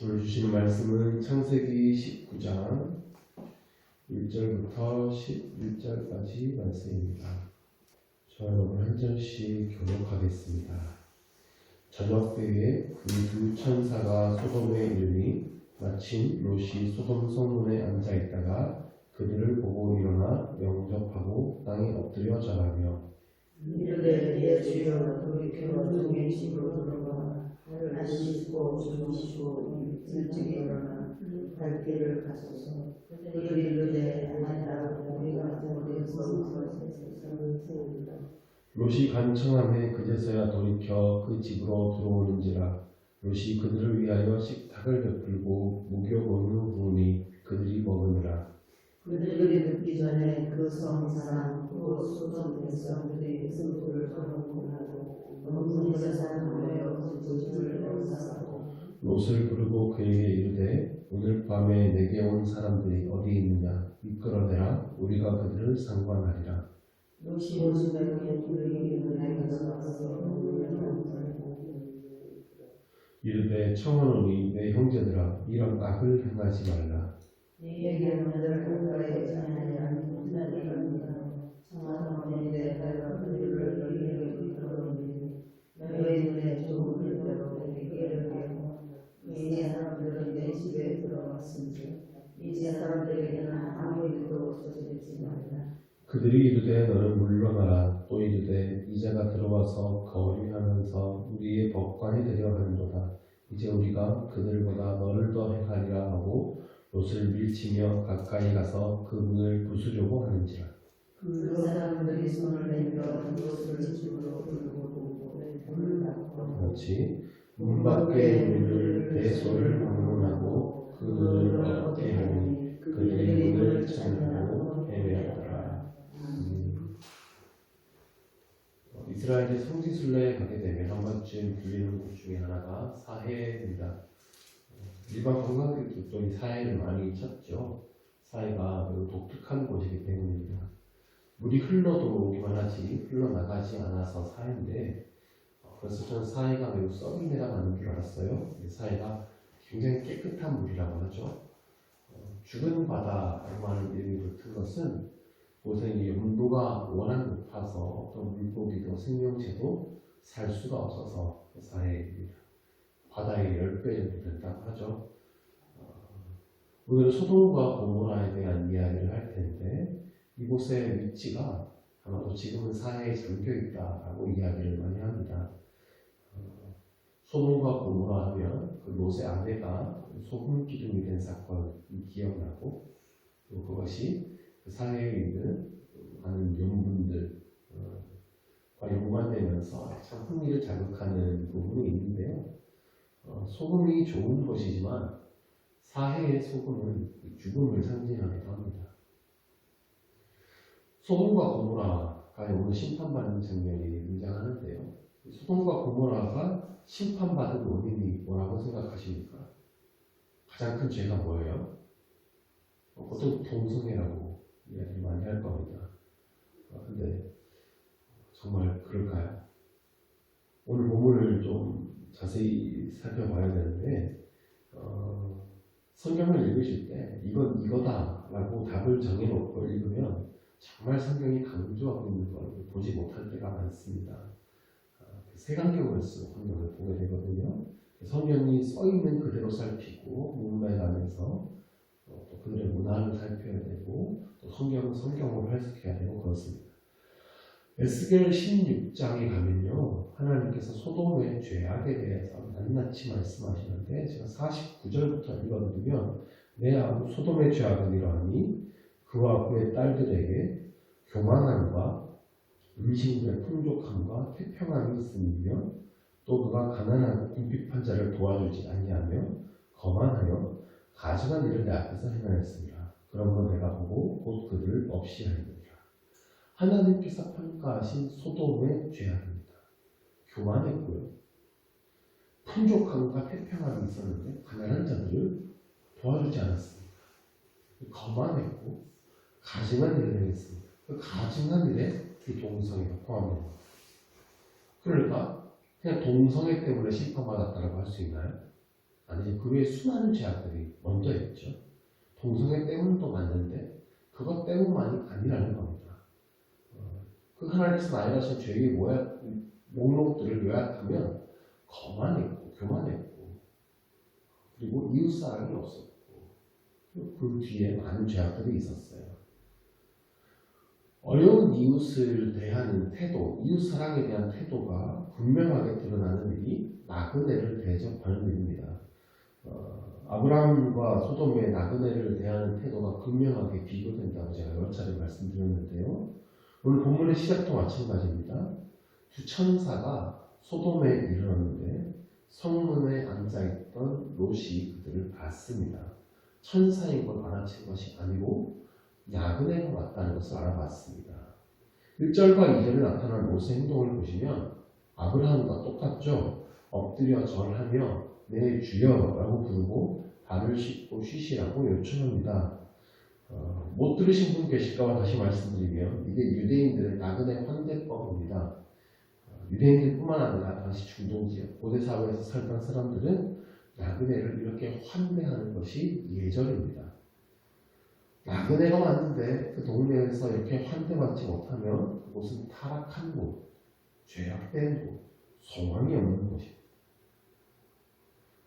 오늘 주시는 말씀은 창세기 19장 1절부터 11절까지 말씀입니다. 저는 오늘 한 절씩 교독하겠습니다. 저녁 때에 그두 천사가 소돔에 이르니 마침 롯이 소돔 성문에 앉아 있다가 그들을 보고 일어나 영접하고 땅에 엎드려 절하며 이르되 내 주여 돌이켜 집으로 들어가 안 씻고 주무시고 일찍 일어나 갈 길을 가소서 그들이 이르되 아니다 우리가 세상을 세운다. 롯이 간청함에 그제서야 돌이켜 그 집으로 들어오는지라 롯이 그들을 위하여 식탁을 베풀고 목욕온을 부으니 그들이 먹으니라. 그들이 듣기 전에 그 성 사람 또 소돔 백성 돌아보고 너무 세상 그 집을 빼앗았고 롯을 부르고 그에게 이르되 오늘 밤에 내게 온 사람들이 어디 있느냐 이끌어내라. 우리가 그들을 상관하리라. 롯이 이르되 청하노니 내 형제들아 이런 악을 행하지 말라. 너희들 한가에 자냐냐 나리랍 그들이 이르되 너는 물러나라. 또 이르되 이자가 들어와서 거류하면서 우리의 법관이 되려 하는도다. 이제 우리가 그들보다 너를 더 행하리라 하고 롯을 밀치며 가까이 가서 그 문을 부수려고 하는지라. 그 사람들이 손을 내밀어 그것을 집으로 들고 보고 문을 닫고 그렇지. 문 밖에 문을 대소를 방문하고 그문을 어떻게 하니 그들이 문을 찾으려고 헤매었더라 음. 어, 이스라엘이 성지순례에 가게 되면 한 번쯤 들리는 곳 중에 하나가 사해입니다. 어, 일반 관광객들도 이 사해를 많이 찾죠. 사해가 매우 독특한 곳이기 때문입니다. 물이 흘러 들어오기만 하지 흘러나가지 않아서 사해인데 어, 그래서 저는 사해가 매우 썩은 데가 나는 줄 알았어요. 이 사해가 굉장히 깨끗한 물이라고 하죠. 어, 죽은 바다라는 이름이 붙은 것은 곳에 이 온도가 워낙 높아서 어떤 물고기도 생명체도 살 수가 없어서 사해입니다. 바다의 10배 정도 된다고 하죠. 어, 오늘 소돔과 고모라에 대한 이야기를 할 텐데 이곳의 위치가 아마도 지금은 사해에 잠겨 있다라고 이야기를 많이 합니다. 어, 소돔과 고모라 하면 그 롯의 아내가 소금 기둥이 된 사건이 기억나고 또 그것이 그 사회에 있는 많은 연분들 과 연관되면서 참 흥미를 자극하는 부분이 있는데요. 어, 소금이 좋은 것이지만 사해의 소금은 죽음을 상징하기도 합니다. 소돔과 고모라가 오늘 심판받는 장면이 등장하는데요. 소돔과 고모라가 심판받은 원인이 뭐라고 생각하십니까? 가장 큰 죄가 뭐예요? 어, 보통 동성애라고 이야기 많이 할 겁니다. 아, 근데 정말 그럴까요? 오늘 본문을 좀 자세히 살펴봐야 되는데 어, 성경을 읽으실 때 이건 이거다라고 답을 정해놓고 읽으면 정말 성경이 강조하고 있는 걸 보지 못할 때가 많습니다. 아, 세간경을 쓰고 성경을 보게 되거든요. 성경이 써 있는 그대로 살피고 문맥하면서 어, 또 그들의 문화를 살펴야 되고 또 성경은 성경으로 해석해야 되고 그렇습니다. 에스겔 16장에 가면요 하나님께서 소돔의 죄악에 대해서 낱낱이 말씀하시는데 제가 49절부터 읽어드리면 내 아우 소돔의 죄악은 이러하니 그와 그의 딸들에게 교만함과 음식물의 풍족함과 태평함이 있으며 또 그가 가난하고 궁핍한 자를 도와주지 아니하며 거만하여 가증한 일을 내 앞에서 행하였습니다. 그러므로 내가 보고 곧 그들을 없이 하리니라. 하나님께서 평가하신 소돔의 죄악입니다. 교만했고요. 풍족함과 태평함이 있었는데 가난한 자들을 도와주지 않았습니다. 거만했고 가증한 일을 행했습니다. 그 가증한 일에 이 동성애가 포함됩니다. 그러니까 그냥 동성애 때문에 심판받았다고 할 수 있나요? 아니죠. 그 외에 수많은 죄악들이 먼저 있죠. 동성애 때문도 맞는데 그것 때문만이 아니라는 겁니다. 어, 그 하나님께서 나열하신 죄의 모약, 목록들을 요약하면 거만했고 교만했고 그리고 이웃사랑이 없었고 그 뒤에 많은 죄악들이 있었어요. 어려운 이웃을 대하는 태도, 이웃 사랑에 대한 태도가 분명하게 드러나는 일이 나그네를 대접하는 일입니다. 어, 아브라함과 소돔의 나그네를 대하는 태도가 분명하게 비교된다고 제가 여러 차례 말씀드렸는데요. 오늘 본문의 시작도 마찬가지입니다. 두 천사가 소돔에 이르렀는데 성문에 앉아있던 롯이 그들을 봤습니다. 천사인 걸 알아챈 것이 아니고 야근에가 왔다는 것을 알아봤습니다. 1절과 2절에 나타난 롯의 행동을 보시면 아브라함과 똑같죠. 엎드려 절하며 내 주여라고 부르고 발을 씻고 쉬시라고 요청합니다. 어, 못 들으신 분 계실까봐 다시 말씀드리면 이게 유대인들의 나그네 환대법입니다. 어, 유대인들뿐만 아니라 당시 중동 지역 고대 사회에서 살던 사람들은 나그네를 이렇게 환대하는 것이 예절입니다. 나그네가 왔는데 그 동네에서 이렇게 환대받지 못하면 그곳은 타락한 곳, 죄악된 곳, 소망이 없는 곳입니다.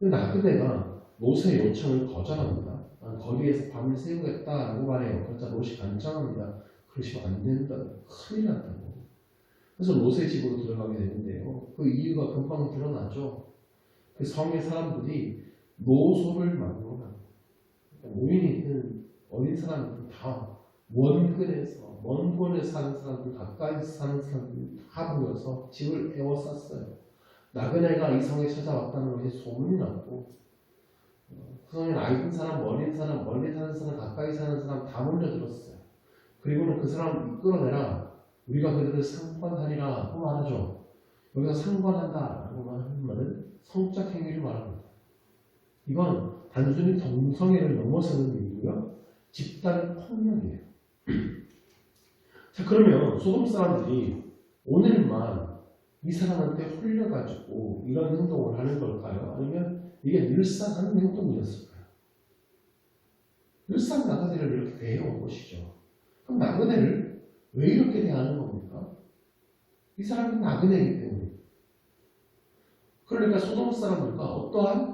나그네가 롯의 요청을 거절합니다. 난 거리에서 밤을 새우겠다라고 말해요. 그러자 롯이 간청합니다. 그러시면 안 된다. 큰일 난다고. 그래서 롯의 집으로 들어가게 되는데요. 그 이유가 금방 드러나죠. 그 성의 사람들이 노소를 막론합니다. 노인이 있는 어린 사람들 다 원근에서 먼 곳에 사는 사람들 가까이서 사는 사람들 다 모여서 집을 에워쌌어요. 나그네가 이 성에 찾아왔다는 것이 소문이 났고 나이 든 사람, 어린 사람, 멀리 사는 사람, 가까이 사는 사람 다 몰려들었어요. 그리고는 그 사람 이끌어내라. 우리가 그들을 상관하리라 하고 말하죠. 여기서 상관한다 라고 하는 말은 성적 행위를 말합니다. 이건 단순히 동성애를 넘어서는 일이고요. 집단 폭력이에요. 자 그러면 소돔 사람들이 오늘만 이 사람한테 홀려가지고 이런 행동을 하는 걸까요? 이게 늘상 하는 행동이었을까요? 늘상 나그네를 이렇게 대해온 것이죠. 그럼 나그네를 왜 이렇게 대하는 겁니까? 이 사람이 나그네이기 때문에. 그러니까 소돔 사람들과 어떠한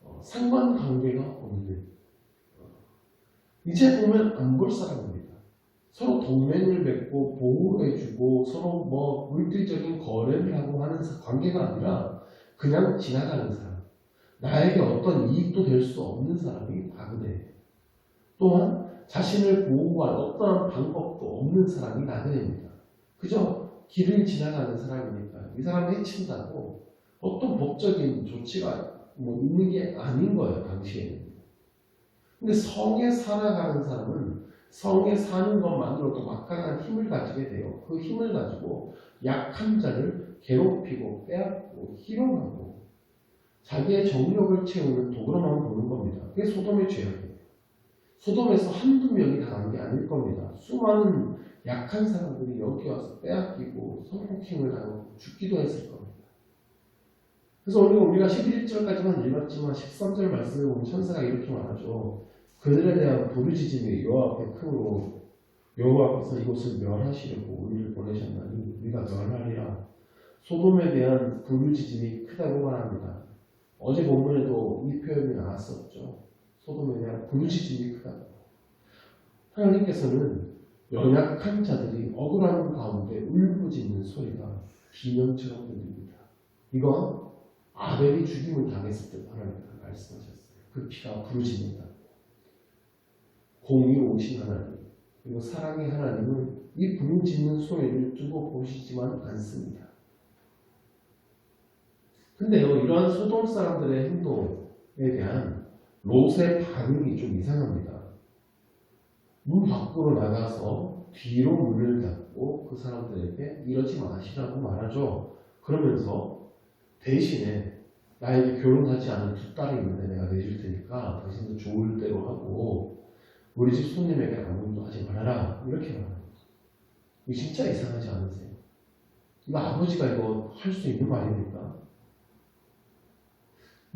어, 상관관계가 없는 어, 이제 보면 안볼 사람입니다. 서로 동맹을 맺고 보호해주고 서로 뭐 물질적인 거래를 하고 하는 사- 관계가 아니라 그냥 지나가는 사람. 나에게 어떤 이익도 될 수 없는 사람이 나그네. 또한 자신을 보호할 어떠한 방법도 없는 사람이 나그네입니다. 그저 길을 지나가는 사람이니까 이 사람을 해친다고 어떤 법적인 조치가 뭐 있는 게 아닌 거예요 당시에는. 근데 성에 살아가는 사람은 성에 사는 것만으로도 막강한 힘을 가지게 돼요. 그 힘을 가지고 약한 자를 괴롭히고 빼앗고 희롱하고 자기의 정욕을 채우는 도구로만 보는 겁니다. 그게 소돔의 죄악이에요. 소돔에서 한두 명이 당한 게 아닐 겁니다. 수많은 약한 사람들이 여기 와서 빼앗기고 성폭행을 당하고 죽기도 했을 겁니다. 그래서 오늘 우리가 11절까지만 읽었지만 13절 말씀에 보면 천사가 이렇게 말하죠. 그들에 대한 부르짖음이 여호와 앞에 크고 여호와 앞에서 이곳을 멸하시려고 우리를 보내셨나니 우리가 멸하리라. 소돔에 대한 부르짖음이 크다고 말합니다. 어제 본문에도 이 표현이 나왔었죠. 소돔에 대한 부르짖음이 크다고. 하나님께서는 연약한 자들이 억울한 가운데 울부짖는 소리가 비명처럼 들립니다. 이건 아벨이 죽임을 당했을 때 하나님께서 말씀하셨어요. 그 피가 부르짖는다. 공의로우신 하나님 그리고 사랑의 하나님은 이 부르짖는 소리를 두고 보시지만 않습니다. 근데요 이러한 소돔 사람들의 행동에 대한 롯의 반응이 좀 이상합니다. 문 밖으로 나가서 뒤로 문을 닫고 그 사람들에게 이러지 마시라고 말하죠. 그러면서 대신에 나에게 결혼하지 않은 두 딸이 있는데 내가 내줄 테니까 당신도 좋을 대로 하고 우리 집 손님에게 아무것도 하지 말아라 이렇게 말합니다. 이거 진짜 이상하지 않으세요? 이거 아버지가 이거 할 수 있는 말입니까?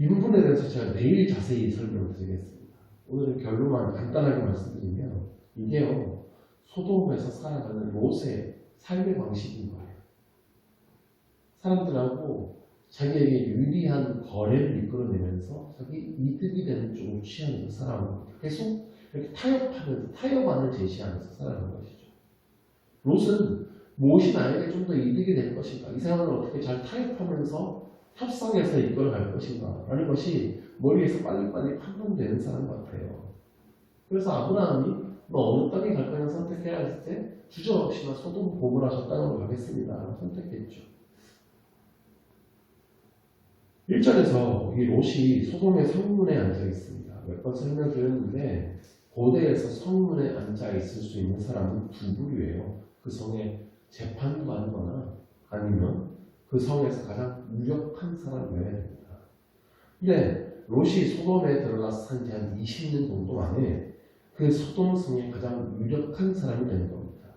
이 부분에 대해서 제가 내일 자세히 설명을 드리겠습니다. 오늘은 결론만 간단하게 말씀드리면 이게요 소돔에서 살아가는 롯의 삶의 방식인 거예요. 사람들하고 자기에게 유리한 거래를 이끌어내면서 자기 이득이 되는 쪽을 취하면서 살아가는 겁니다. 계속 이렇게 타협하면서 타협안을 제시하면서 살아가는 것이죠. 롯은 무엇이 나에게 좀 더 이득이 될 것인가 이 생활을 어떻게 잘 타협하면서 협상해서 이끌어갈 것인가 라는 것이 머리에서 빨리빨리 판단되는 사람 같아요. 그래서 아브라함이 너 어느 땅에 갈 거냐 선택해야 했을 때 주저없이나 소돔 저 땅으로 가겠습니다 선택했죠. 1절에서 이 롯이 소돔의 성문에 앉아 있습니다. 몇 번 설명드렸는데 고대에서 성문에 앉아 있을 수 있는 사람은 두 부류예요. 그 성에 재판관이거나 거나 아니면 그 성에서 가장 유력한 사람이어야 됩니다. 근데 롯이 소돔에 들어가서 산지 한 20년 정도 만에 그 소돔 성에 가장 유력한 사람이 되는 겁니다.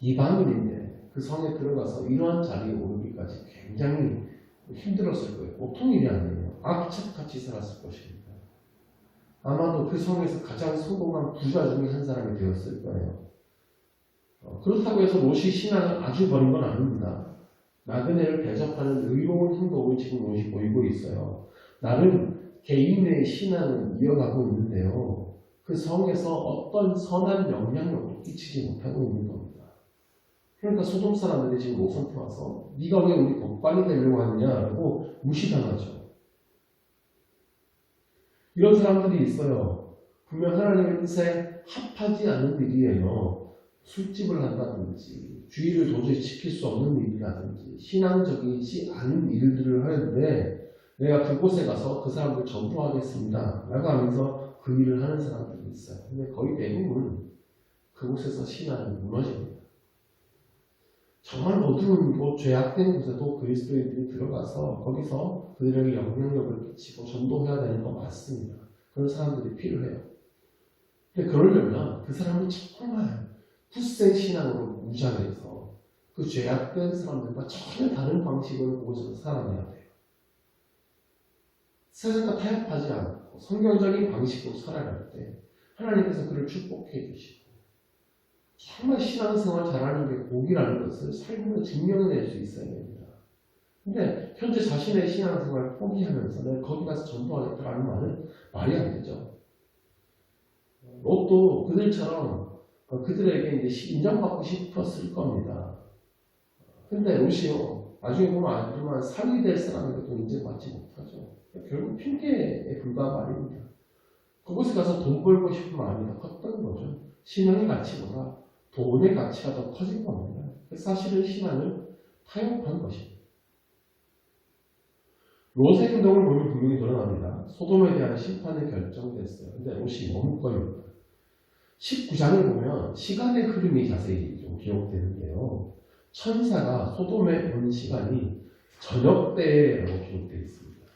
이방인인데 그 성에 들어가서 이러한 자리에 오르기까지 굉장히 힘들었을 거예요. 보통 일이 아니에요. 악착같이 살았을 것입니다. 아마도 그 성에서 가장 성공한 부자 중에 한 사람이 되었을 거예요. 어, 그렇다고 해서 롯이 신앙을 아주 버린 건 아닙니다. 나그네를 대접하는 의로운 행동을 지금 롯이 보이고 있어요. 나름 개인의 신앙을 이어가고 있는데요. 그 성에서 어떤 선한 영향력도 끼치지 못하고 있는 겁니다. 그러니까 소돔 사람들이 지금 롯한테 와서 네가 왜 우리 법관이 되려고 하느냐라고 무시당하죠. 이런 사람들이 있어요. 분명 하나님의 뜻에 합하지 않는 일이에요. 술집을 한다든지 주의를 도저히 지킬 수 없는 일이라든지 신앙적이지 않은 일들을 하는데 내가 그곳에 가서 그 사람들 전도하겠습니다. 라고 하면서 그 일을 하는 사람들이 있어요. 근데 거의 대부분 그곳에서 신앙이 무너집니다. 정말 어두운 곳, 죄악된 곳에도 그리스도인들이 들어가서 거기서 그들에게 영향력을 끼치고 전도해야 되는 거 맞습니다. 그런 사람들이 필요해요. 근데 그러려면 그 사람이 정말 굳센 신앙으로 무장해서 그 죄악된 사람들과 전혀 다른 방식으로 그곳에서 살아내야 돼요. 세상과 타협하지 않고 성경적인 방식으로 살아갈 때 하나님께서 그를 축복해 주시고 정말 신앙생활 잘하는 게 복이라는 것을 삶으로 증명해낼 수 있어야 됩니다. 근데 현재 자신의 신앙생활을 포기하면서 내가 거기 가서 전도하겠다라는 말은 말이 안 되죠. 롯도 그들처럼 그들에게 이제 인정받고 싶었을 겁니다. 근데 롯이요 나중에 보면 알지만 살이 될 사람에게도 인정받지 못하죠. 결국 핑계에 불과한 말입니다. 그곳에 가서 돈 벌고 싶은 마음이 더 컸던 거죠. 신앙의 가치보다 돈의 가치가 더 커진 겁니다. 사실은 신앙을 타협한 것입니다. 롯의 행동을 보면 분명히 드러납니다. 소돔에 대한 심판이 결정됐어요. 근데 롯이 머뭇거립니다. 19장을 보면 시간의 흐름이 자세히 좀 기록되는데요. 천사가 소돔에 온 시간이 저녁 때라고 기록되어 있습니다.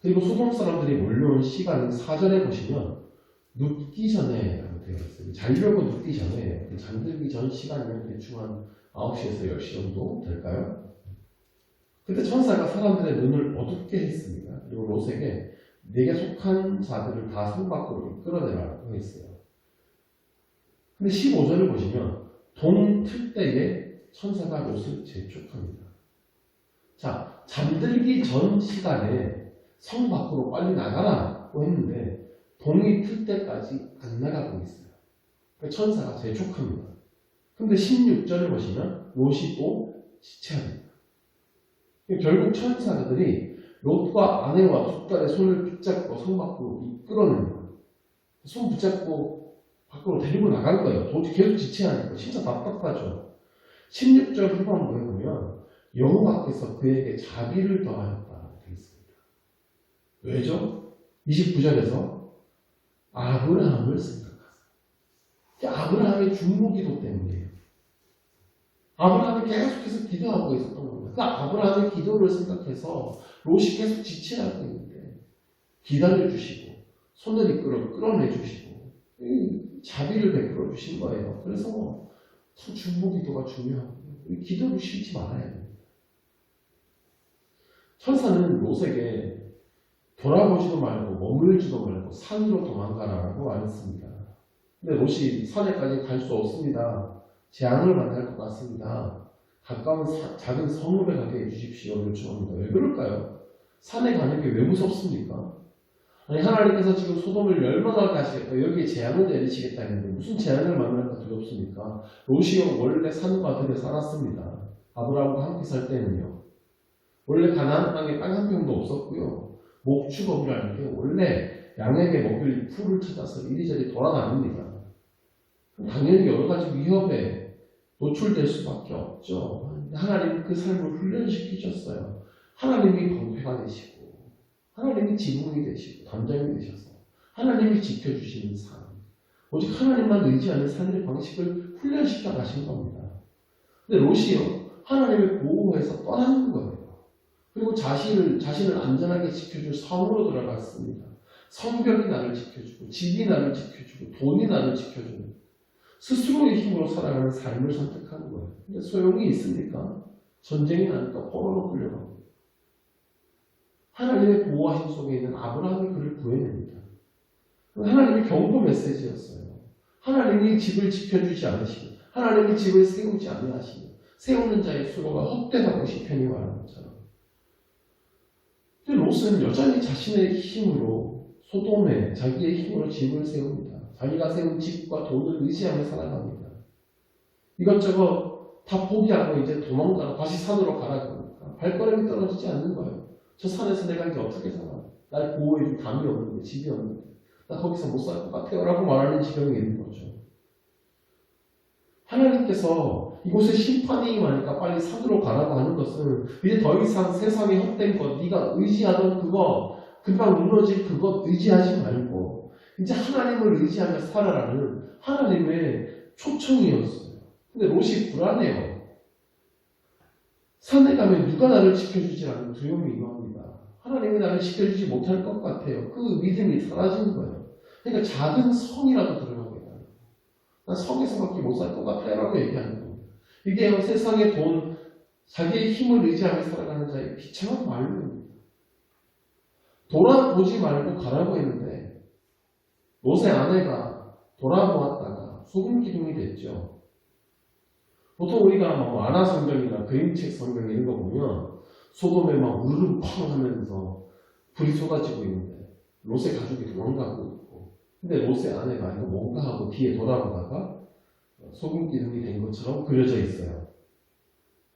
그리고 소돔 사람들이 몰려온 시간은 사전에 보시면 눕기 전에라고 되어 있어요. 자려고 눕기 전에 잠들기 전 시간이면 대충 한 9시에서 10시 정도 될까요? 그때 천사가 사람들의 눈을 어둡게 했습니다. 그리고 롯에게 내게 속한 자들을 다 성 밖으로 끌어내라고 했어요. 근데 15절을 보시면 동틀 때에 천사가 롯을 재촉합니다. 자, 잠들기 전 시간에 성 밖으로 빨리 나가라고 했는데 동이 틀 때까지 안 나가고 있어요. 그러니까 천사가 재촉합니다. 근데 16절을 보시면 롯이 또 지체합니다. 결국 천사들이 롯과 아내와 두 딸의 손을 붙잡고 성 밖으로 이끌어냅니다. 손 붙잡고 밖으로 데리고 나간 거예요. 도저히 계속 지체하니까 진짜 답답하죠. 16절 후반부에 보면 여호와께서 그에게 자비를 더하였다고 되어 있습니다. 왜죠? 29절에서 아브라함을 생각하세요. 아브라함의 중보기도 때문이에요. 아브라함이 계속해서 기도하고 있었던 겁니다. 그 아브라함의 기도를 생각해서 롯이 계속 지체하고 있는데 기다려주시고 손을 이끌어 끌어내주시고 자비를 베풀어 주신 거예요. 그래서 참 중보기도가 중요하고 기도를 쉬지 됩니다. 천사는 롯에게 돌아보지도 말고 머물지도 말고 산으로 도망가라라고 말했습니다. 근데 롯이 산에까지 갈 수 없습니다. 재앙을 만날 것 같습니다. 가까운 사- 작은 성읍에 가게 해주십시오. 요청합니다. 왜 그럴까요? 산에 가는 게 왜 무섭습니까? 아니 하나님께서 지금 소돔을 멸망하게 하시겠다. 여기에 재앙을 내리시겠다 했는데 무슨 재앙을 만날까 두렵습니까? 롯이 원래 산과 들에 살았습니다. 아브라함과 함께 살 때는요. 원래 가나안 땅에 땅 한 평도 없었고요. 목축업이라는 게 원래 양에게 먹일 풀을 찾아서 이리저리 돌아다닙니다. 당연히 여러 가지 위협에 노출될 수밖에 없죠. 하나님 그 삶을 훈련시키셨어요. 하나님이 방패가 되시고, 하나님이 지붕이 되시고, 담장이 되셔서, 하나님이 지켜주시는 삶. 오직 하나님만 의지하는 삶의 방식을 훈련시켜 가신 겁니다. 근데 롯이요, 하나님의 보호에서 떠나는 거예요. 그리고 자신을, 자신을 안전하게 지켜줄 성으로 들어갔습니다. 성벽이 나를 지켜주고, 집이 나를 지켜주고, 돈이 나를 지켜주는 스스로의 힘으로 살아가는 삶을 선택하는 거예요. 근데 소용이 있습니까? 전쟁이 나니까 포로로 끌려갑니다. 하나님의 보호하심 속에 있는 아브라함이 그를 구해냅니다. 하나님의 경고 메시지였어요. 하나님이 집을 지켜주지 않으시고, 하나님이 집을 세우지 아니하시고, 세우는 자의 수로가 헛되다고 시편이 말하는 것처럼. 근데 롯은 여전히 자신의 힘으로 소돔에 자기의 힘으로 집을 세웁니다. 자기가 세운 집과 돈을 의지하며 살아갑니다. 이것저것 다 포기하고 이제 도망가라, 다시 산으로 가라 그러니까 발걸음이 떨어지지 않는 거예요. 저 산에서 내가 이제 어떻게 살아? 날 보호해줄 담이 없는데, 집이 없는데, 나 거기서 못 살 것 같아요. 라고 말하는 지경이 있는 거죠. 하나님께서 이곳에 심판이 임하니까 빨리 산으로 가라고 하는 것은 이제 더 이상 세상에 헛된 것, 네가 의지하던 그거, 금방 무너질 그것 의지하지 말고 이제 하나님을 의지하며 살아라는 하나님의 초청이었어요. 근데 롯이 불안해요. 산에 가면 누가 나를 지켜주지 않는 두려움이 임합니다. 하나님이 나를 지켜주지 못할 것 같아요. 그 믿음이 사라지는 거예요. 그러니까 작은 성이라도 들어가게 돼요. 난 성에서밖에 못 살 것 같아요. 라고 얘기하는 겁니다. 이게 세상의 돈, 자기의 힘을 의지하며 살아가는 자의 비참한 말로입니다. 돌아보지 말고 가라고 했는데 롯의 아내가 돌아보았다가 소금 기둥이 됐죠. 보통 우리가 뭐 만화 성경이나 그림책 성경 이런 거 보면 소돔에 막 우르르 팡 하면서 불이 쏟아지고 있는데 롯의 가족이 도망가고 있고 근데 롯의 아내가 이거 뭔가 하고 뒤에 돌아보다가 소금 기둥이 된 것처럼 그려져 있어요.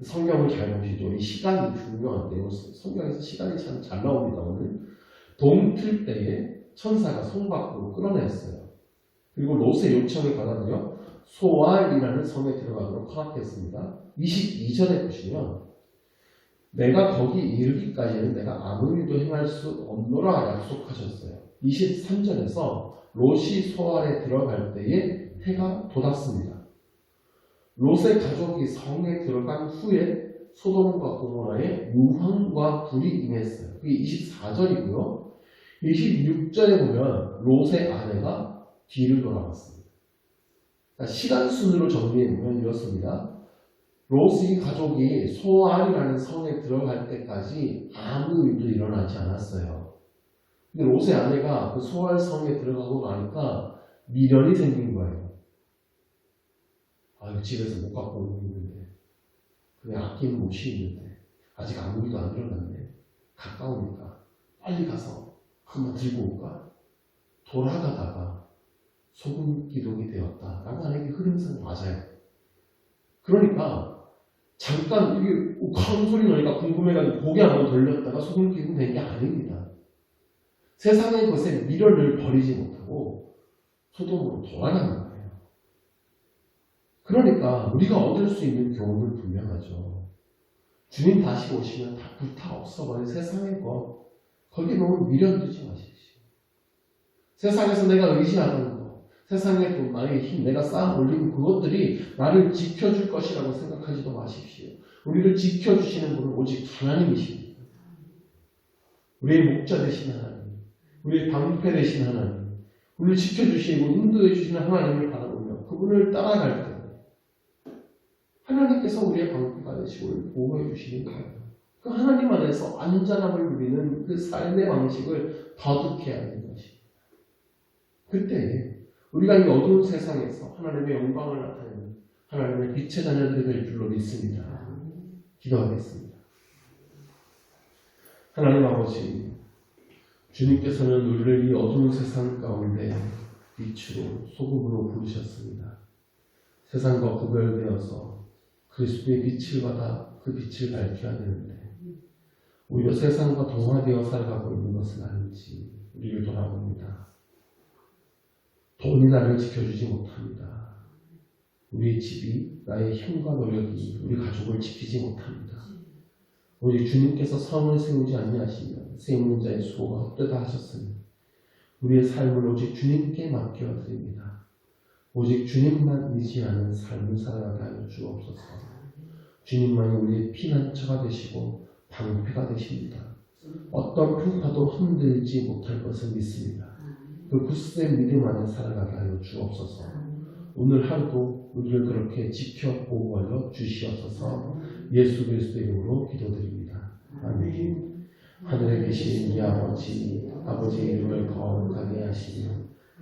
성경을 잘 보시죠. 이 시간이 중요한데요. 성경에서 시간이 참 잘 나옵니다. 오늘 동틀 때에 천사가 성 밖으로 끌어냈어요. 그리고 롯의 요청을 받아들여 소알이라는 성에 들어가도록 허락했습니다. 22절에 보시면 내가 거기 이르기까지는 내가 아무 일도 행할 수 없노라 약속하셨어요. 23절에서 롯이 소알에 들어갈 때에 해가 돋았습니다. 롯의 가족이 성에 들어간 후에 소돔과 고모라에 유황과 불이 임했어요. 그게 24절이고요. 26절에 보면 롯의 아내가 뒤를 돌아봤습니다. 그러니까 시간 순으로 정리해 보면 이렇습니다. 롯의 가족이 소알이라는 성에 들어갈 때까지 아무 일도 일어나지 않았어요. 근데 롯의 아내가 그 소알 성에 들어가고 나니까 미련이 생긴 거예요. 아, 집에서 못 갖고 오는 게 있는데, 그래 아끼는 옷이 있는데, 아직 아무 일도 안 일어났네. 가까우니까 빨리 가서 한번 들고 올까? 돌아가다가 소금 기둥이 되었다라고 하는 게 흐름상 맞아요. 그러니까 잠깐 이게 쾅 소리 나니까 궁금해가지고 고개 한번 돌렸다가 소금 기둥 된게 아닙니다. 세상의 것에 미련을 버리지 못하고 소돔으로 돌아가는 거예요. 그러니까 우리가 얻을 수 있는 교훈은 분명하죠. 주님 다시 오시면 다 불타 없어버린 세상의 것 거기에 너무 미련 두지 마십시오. 세상에서 내가 의지하는 것, 세상의 돈, 나의 힘, 내가 쌓아 올린 그것들이 나를 지켜줄 것이라고 생각하지도 마십시오. 우리를 지켜주시는 분은 오직 하나님이십니다. 우리의 목자 되신 하나님, 우리의 방패 되신 하나님, 우리를 지켜주시고 인도해 주시는 하나님을 바라보며 그분을 따라갈 때 하나님께서 우리의 방패가 되시고 우리를 보호해 주시는 거예요. 그 하나님 안에서 안전함을 누리는 그 삶의 방식을 거듭해야 하는 것입니다. 그때 우리가 이 어두운 세상에서 하나님의 영광을 나타내는 하나님의 빛의 자녀들이 될 줄로 믿습니다. 기도하겠습니다. 하나님 아버지, 주님께서는 우리를 이 어두운 세상 가운데 빛으로 소금으로 부르셨습니다. 세상과 구별되어서 그리스도의 빛을 받아 그 빛을 밝혀야 되는데 오히려 세상과 동화되어 살아가고 있는 것은 아닌지 우리를 돌아봅니다. 돈이 나를 지켜주지 못합니다. 우리 집이 나의 힘과 노력이 우리 가족을 지키지 못합니다. 오직 주님께서 성을 세우지 아니하시면 세우는 자의 수고가 헛되다 하셨으니 우리의 삶을 오직 주님께 맡겨 드립니다. 오직 주님만 의지하는 삶을 살아가게 하여 주옵소서. 주님만이 우리의 피난처가 되시고 방패가 되십니다. 어떤 풍파도 흔들지 못할 것을 믿습니다. 그 굳센 믿음 안에 살아가게 하여 주옵소서. 오늘 하루도 우리를 그렇게 지켜 보호하여 주시옵소서. 예수 그리스도 이름으로 기도드립니다. 아멘. 하늘에 계신 이 아버지, 아버지의 이름을 거룩하게 하시며,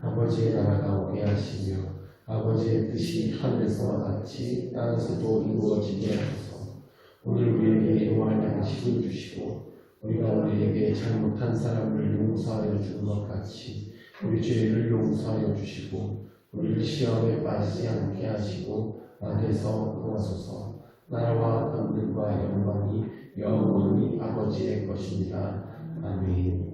아버지의 나라가 오게 하시며, 아버지의 뜻이 하늘에서와 같이 땅에서도 이루어지게 하소서. 오늘 우리에게 용할 양식을 주시고, 우리가 우리에게 잘못한 사람을 용서하여 주는 것 같이 우리 죄를 용서하여 주시고, 우리를 시험에 빠지지 않게 하시고, 악에서 구하소서. 나라와 권능과 영광이 영원히 아버지의 것입니다. 아멘.